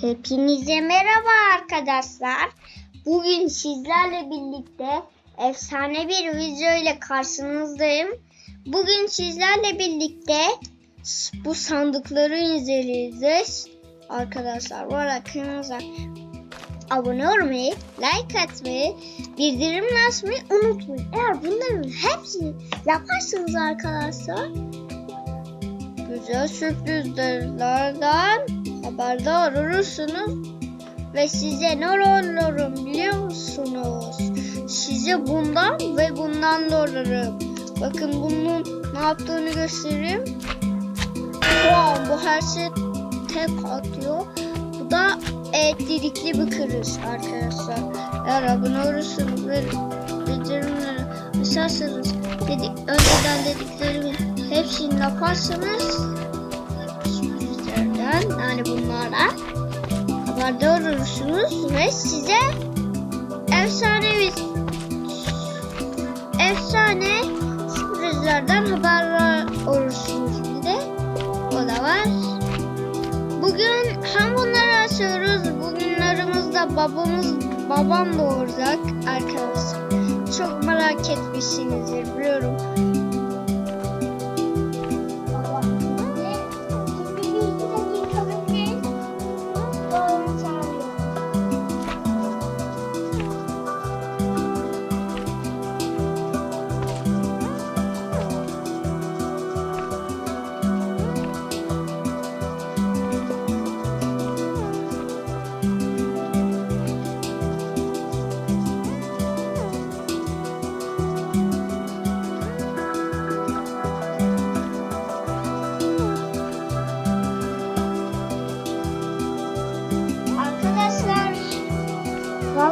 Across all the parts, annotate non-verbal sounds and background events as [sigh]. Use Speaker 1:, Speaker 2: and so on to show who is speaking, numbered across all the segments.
Speaker 1: Hepinize merhaba arkadaşlar. Bugün sizlerle birlikte efsane bir video ile karşınızdayım. Bugün sizlerle birlikte bu sandıkları inceleyeceğiz. Arkadaşlar arada kanalımıza abone olmayı, like atmayı, bildirimleri açmayı unutmayın. Eğer bunların hepsini yaparsanız arkadaşlar güzel sürprizlerden haberdar olursunuz. Ve size ne olurum biliyor musunuz? Size bundan ve bundan doğrarım. Bakın bunun ne yaptığını göstereyim. Wow, bu her şey tek atıyor. Bu da elektrikli bir kırış arkadaşlar. Eğer abone olursanız ve bildirimleri açarsanız dedik, önceden dediklerimi hepsini yaparsanız yani bunlara haberdar olursunuz ve size efsane bir efsane sürprizlerden haberdar olursunuz bir de o da var. Bugün hem bunları açıyoruz bugünlerimizde babamız babam doğuracak arkadaşlar. Çok merak etmişsinizdir biliyorum.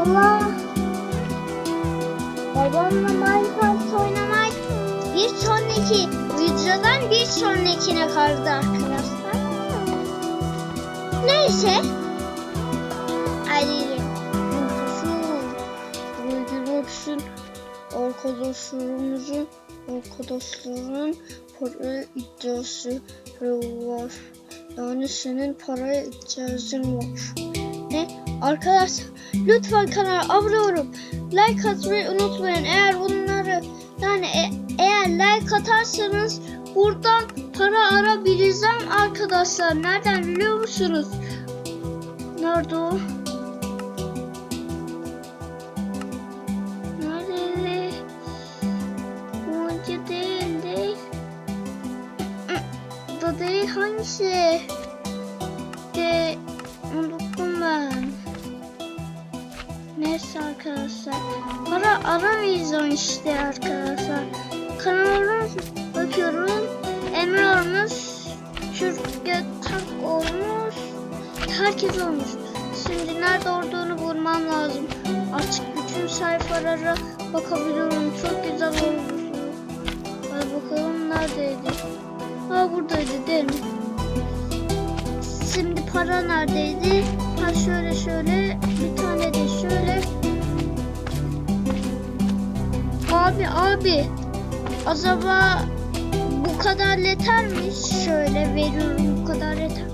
Speaker 1: Valla babamla Minecraft oynamak bir sonraki videodan bir sonrakine kaldı arkadaşlar. Neyse. Hadi Öldürürsün arkadaşlarımızın arkadaşların para iddiası var. Yani senin paraya ihtiyacın var. Arkadaşlar lütfen kanala abone olup like atmayı unutmayın. Eğer bunları yani e- eğer like atarsanız buradan para arabileceğim arkadaşlar. Nereden biliyor musunuz? Nerede o? Neyse arkadaşlar. Para aramayacağım işte arkadaşlar. Kanalına bakıyorum. Emre olmuş. Şuraya tak olmuş. Herkes olmuş. Şimdi nerede olduğunu bulmam lazım. Artık bütün sayfalara bakabiliyorum. Çok güzel olmuş. Hadi bakalım neredeydi? Ha buradaydı değil mi? Şimdi para neredeydi? Ha şöyle şöyle bir tane şöyle. Abi abi acaba bu kadar yeter mi? Şöyle veriyorum bu kadar yeter.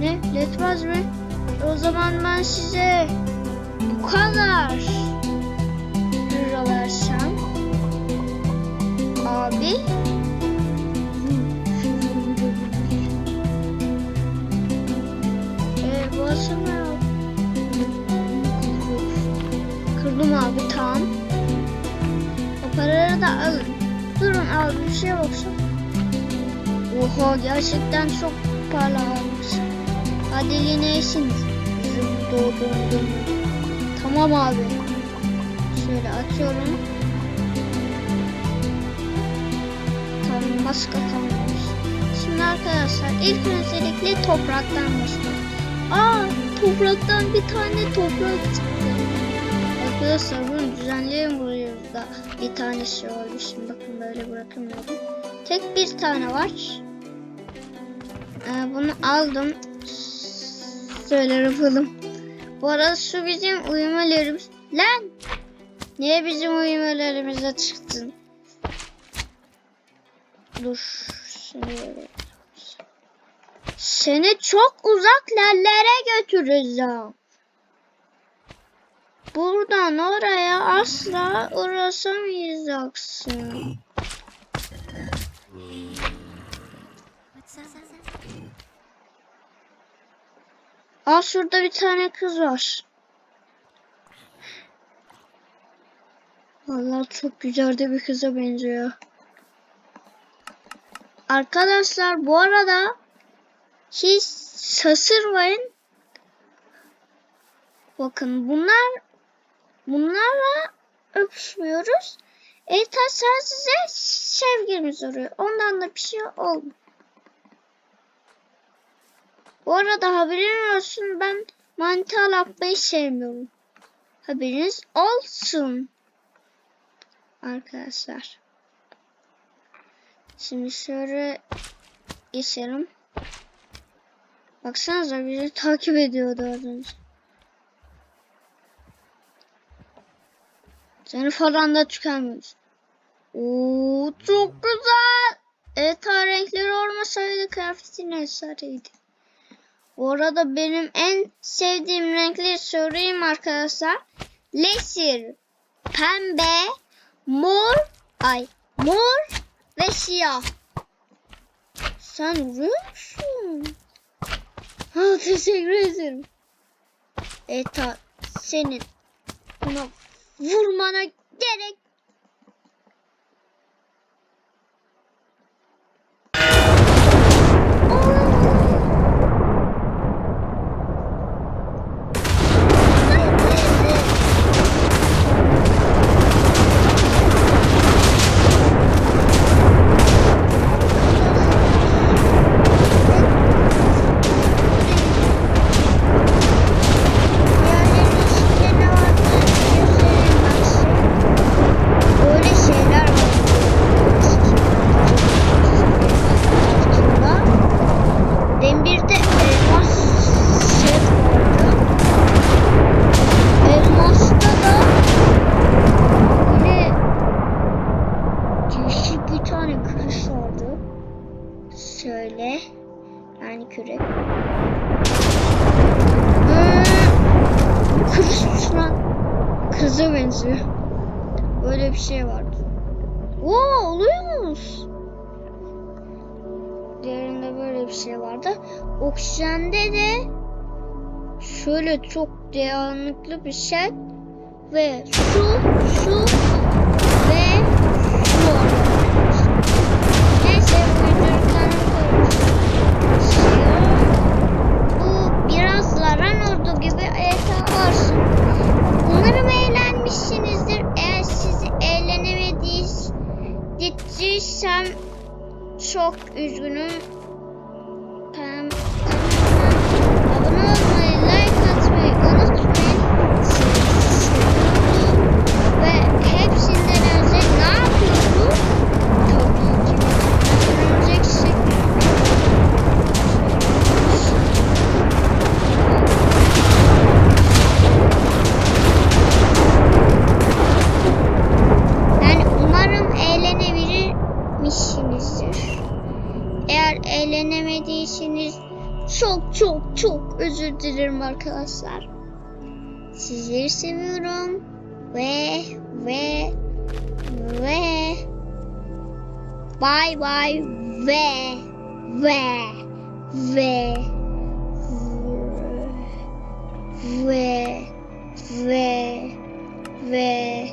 Speaker 1: Ne? Yetmez mi? O zaman ben size bu kadar lira versem. Abi. Ee, bu aslında Kırdım abi tamam. O paraları da alın. Durun abi bir şeye baksın. Oha gerçekten çok para almış. Hadi yine iyisiniz. Bizim doğduğumuz. Tamam abi. Şöyle atıyorum. Tamam başka kalmamış. Şimdi arkadaşlar ilk öncelikle topraktan başlayalım. Aa topraktan bir tane toprak çıktı. Arkadaşlar bunu düzenleyelim buraya da bir tanesi oldu. Şimdi bakın böyle bırakamıyorum. Tek bir tane var. Ee, bunu aldım. Şöyle yapalım. Bu arada şu bizim uyumalarımız. Lan! Niye bizim uyumalarımıza çıktın? Dur. Şimdi. Seni çok uzak yerlere götüreceğim. Buradan oraya asla uğraşamayacaksın. Aa şurada bir tane kız var. Vallahi çok güzel de bir kıza benziyor. Arkadaşlar bu arada hiç şaşırmayın. Bakın bunlar bunlarla öpüşmüyoruz. Eta sadece sevgimiz oluyor. Ondan da bir şey olmuyor. Bu arada haberin olsun ben mantar yapmayı sevmiyorum. Haberiniz olsun. Arkadaşlar. Şimdi şöyle geçelim. Baksanıza bizi takip ediyordu az önce. Seni falan da tükenmiş. Oo çok güzel. Evet ha renkleri olmasaydı kıyafetin efsaneydi. Bu arada benim en sevdiğim renkleri söyleyeyim arkadaşlar. Lesir, pembe, mor, ay mor ve siyah. Sen musun? Ha, [laughs] teşekkür ederim. Eta senin buna vurmana gerek Şöyle. Yani kürek. Hmm, Kırış uçuran kıza benziyor. Böyle bir şey vardı. Oo oluyormuş. Diğerinde böyle bir şey vardı. Oksijende de şöyle çok dayanıklı bir şey ve su, su Olsun. Umarım eğlenmişsinizdir. Eğer siz eğlenemediysem çok üzgünüm. Dilerim arkadaşlar. Sizleri seviyorum ve ve ve bye bye ve ve ve ve ve ve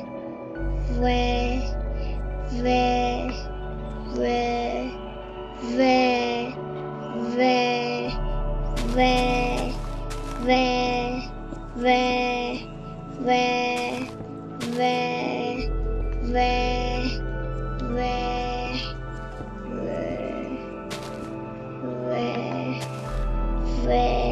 Speaker 1: ve ve ve ve ve ve ve ve ve ve ve ve ve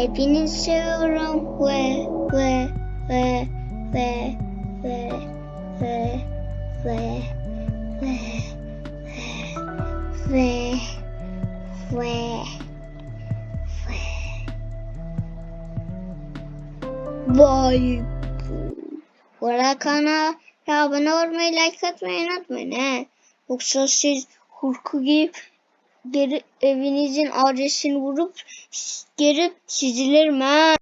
Speaker 1: hepinizi seviyorum ve ve ve ve ve ve ve ve ve ve Vay bu. Arada kanala abone olmayı, like atmayı unutmayın he. Yoksa siz hurku giyip geri evinizin adresini vurup gelip çizilirim ha.